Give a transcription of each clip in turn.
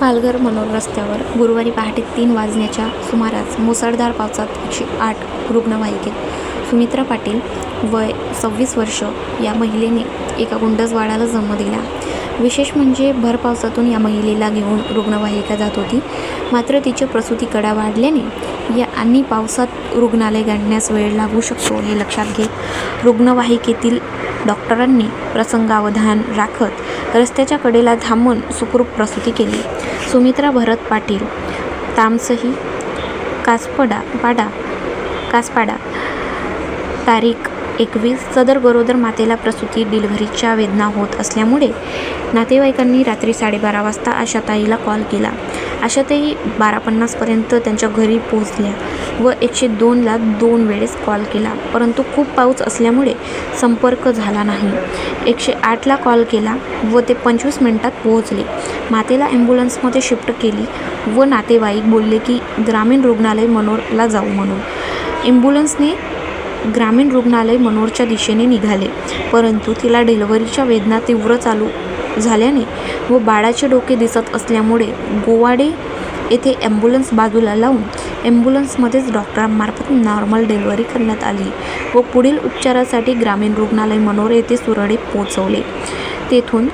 पालघर मनोर रस्त्यावर गुरुवारी पहाटे तीन वाजण्याच्या सुमारास मुसळधार पावसात एकशे आठ रुग्णवाहिकेत. सुमित्रा पाटील वय सव्वीस वर्ष या महिलेने एका गुंडसवाळाला जन्म दिला. विशेष म्हणजे भर पावसातून या महिलेला घेऊन रुग्णवाहिका जात होती. मात्र तिच्या प्रसूती कडा वाढल्याने या आणि पावसात रुग्णालय गाडण्यास वेळ लागू शकतो हे लक्षात घेत रुग्णवाहिकेतील डॉक्टरांनी प्रसंगावधान राखत रस्त्याच्या कडेला थांबून सुखरूप प्रसूती केली. सुमित्रा भरत पाटील तामसही कासपडा पाडा कासपाडा तारीख एकवीस सदर गरोदर मातेला प्रसूती डिलिव्हरीच्या वेदना होत असल्यामुळे नातेवाईकांनी रात्री साडेबारा वाजता आशाताईला कॉल केला. आशाताई बारा पन्नासपर्यंत त्यांच्या घरी पोहोचल्या व एकशे दोनला दोन वेळेस कॉल केला. परंतु खूप पाऊस असल्यामुळे संपर्क झाला नाही. एकशे आठला कॉल केला व ते पंचवीस मिनिटात पोहोचले. मातेला ॲम्ब्युलन्समध्ये शिफ्ट केली व नातेवाईक बोलले की ग्रामीण रुग्णालय मनोरला जाऊ म्हणून. ॲम्ब्युलन्सने ग्रामीण रुग्णालय मनोरच्या दिशेने निघाले. परंतु तिला डिलिव्हरीच्या वेदना तीव्र चालू झाल्याने व बाळाचे डोके दिसत असल्यामुळे गोवाडे येथे ॲम्ब्युलन्स बाजूला लावून ॲम्ब्युलन्समध्येच डॉक्टरांमार्फत नॉर्मल डिलिव्हरी करण्यात आली व पुढील उपचारासाठी ग्रामीण रुग्णालय मनोर येथे सुरळीत पोहोचवले. तेथून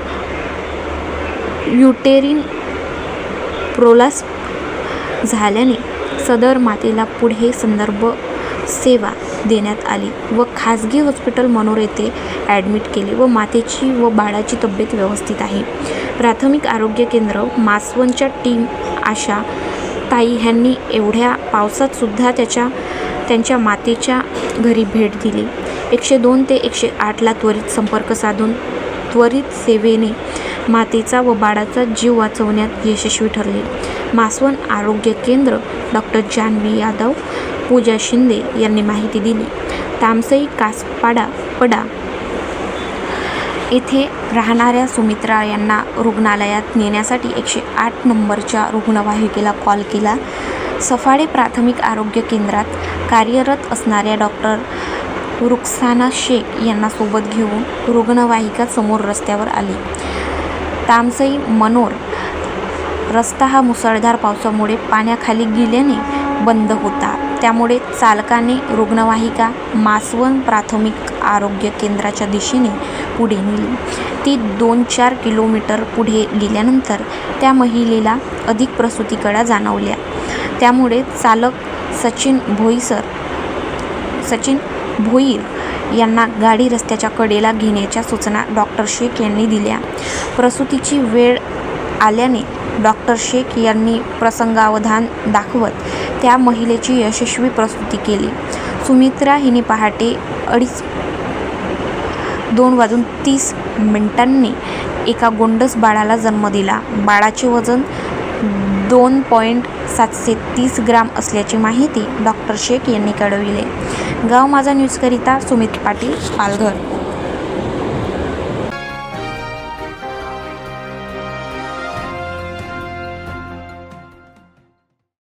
युटेरिन प्रोलास झाल्याने सदर मातेला पुढे संदर्भ सेवा देण्यात आली व खाजगी हॉस्पिटल मनोर येथे ॲडमिट केले व मातेची व बाळाची तब्येत व्यवस्थित आहे. प्राथमिक आरोग्य केंद्र मासवनच्या टीम आशा ताई ह्यांनी एवढ्या पावसात सुद्धा त्याच्या त्यांच्या मातेच्या घरी भेट दिली. एकशे दोन ते एकशे आठला त्वरित संपर्क साधून त्वरित सेवेने मातेचा व बाळाचा जीव वाचवण्यात यशस्वी ठरले. मासवण आरोग्य केंद्र डॉक्टर जान्हवी यादव पूजा शिंदे यांनी माहिती दिली. तामसई कासपाडा पडा येथे राहणाऱ्या सुमित्रा यांना रुग्णालयात नेण्यासाठी एकशे आठ नंबरच्या रुग्णवाहिकेला कॉल केला. सफाळे प्राथमिक आरोग्य केंद्रात कार्यरत असणाऱ्या डॉक्टर रुक्साना शेख यांना सोबत घेऊन रुग्णवाहिका समोर रस्त्यावर आली. तामसई मनोर रस्ता हा मुसळधार पावसामुळे पाण्याखाली गेल्याने बंद होता. त्यामुळे चालकाने रुग्णवाहिका मासवण प्राथमिक आरोग्य केंद्राच्या दिशेने पुढे नेली. ती दोन चार किलोमीटर पुढे गेल्यानंतर त्या महिलेला अधिक प्रसूतीकडा जाणवल्या. त्यामुळे चालक सचिन भोईसर सचिन भोईर यांना गाडी रस्त्याच्या कडेला घेण्याच्या सूचना डॉक्टर शेख यांनी दिल्या. प्रसूतीची वेळ आल्याने डॉक्टर शेख यांनी प्रसंगावधान दाखवत त्या महिलेची यशस्वी प्रसूती केली. सुमित्रा हिने पहाटे अडीच दोन वाजून तीस मिनिटांनी एका गोंडस बाळाला जन्म दिला. बाळाचे वजन दोन पॉईंट सातशे तीस ग्राम असल्याची माहिती डॉक्टर शेख यांनी कळविले. गाव माझा न्यूजकरिता सुमित पाटील पालघर.